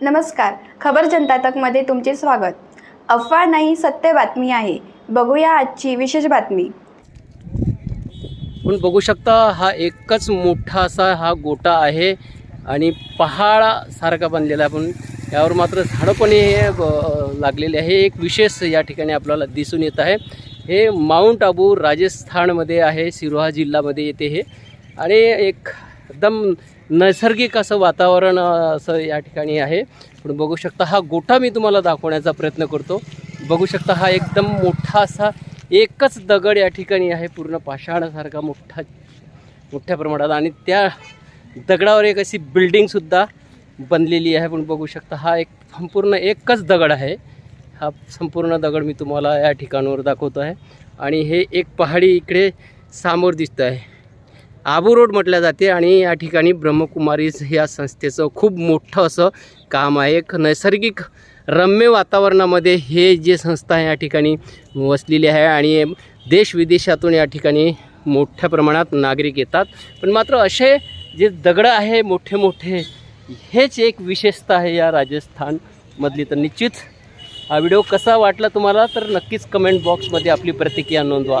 नमस्कार. खबर जनता तकमध्ये तुमचे स्वागत. अफवा नाही सत्य बातमी आहे. बघूया आजची विशेष बातमी. पण बघू शकता हा एकच मोठा असा हा गोटा आहे आणि पहाडासारखा बनलेला आहे. पण यावर मात्र झाडं पण हे लागलेले आहे. एक विशेष या ठिकाणी आपल्याला दिसून येत आहे. हे माउंट आबू राजस्थानमध्ये आहे सिरोहा जिल्ह्यामध्ये येते हे. आणि एक एकदम नैसर्गिक असं वातावरण असं या ठिकाणी आहे. पण बघू शकता हा गोठा मी तुम्हाला दाखवण्याचा प्रयत्न करतो. बघू शकता हा एकदम मोठा असा एकच दगड या ठिकाणी आहे पूर्ण पाषाणासारखा मोठा मोठ्या प्रमाणात. आणि त्या दगडावर एक अशी बिल्डिंगसुद्धा बनलेली आहे. पण बघू शकता हा एक संपूर्ण एकच दगड आहे. हा संपूर्ण दगड मी तुम्हाला या ठिकाणावर दाखवतो आहे. आणि हे एक पहाडी इकडे समोर दिसतं आहे आबू रोड म्हटल्या जाते आणि या ठिकाणी ब्रह्मकुमारीज या संस्थेचं खूप मोठं असं काम आहे. एक नैसर्गिक रम्य वातावरणामध्ये हे जे संस्था या ठिकाणी वसलेली आहे आणि देश विदेशातून या ठिकाणी मोठ्या प्रमाणात नागरिक येतात. पण मात्र असे जे दगडं आहे मोठे मोठे हेच एक विशेषता आहे या राजस्थानमधली. तर निश्चित हा व्हिडिओ कसा वाटला तुम्हाला तर नक्कीच कमेंट बॉक्समध्ये आपली प्रतिक्रिया नोंदवा.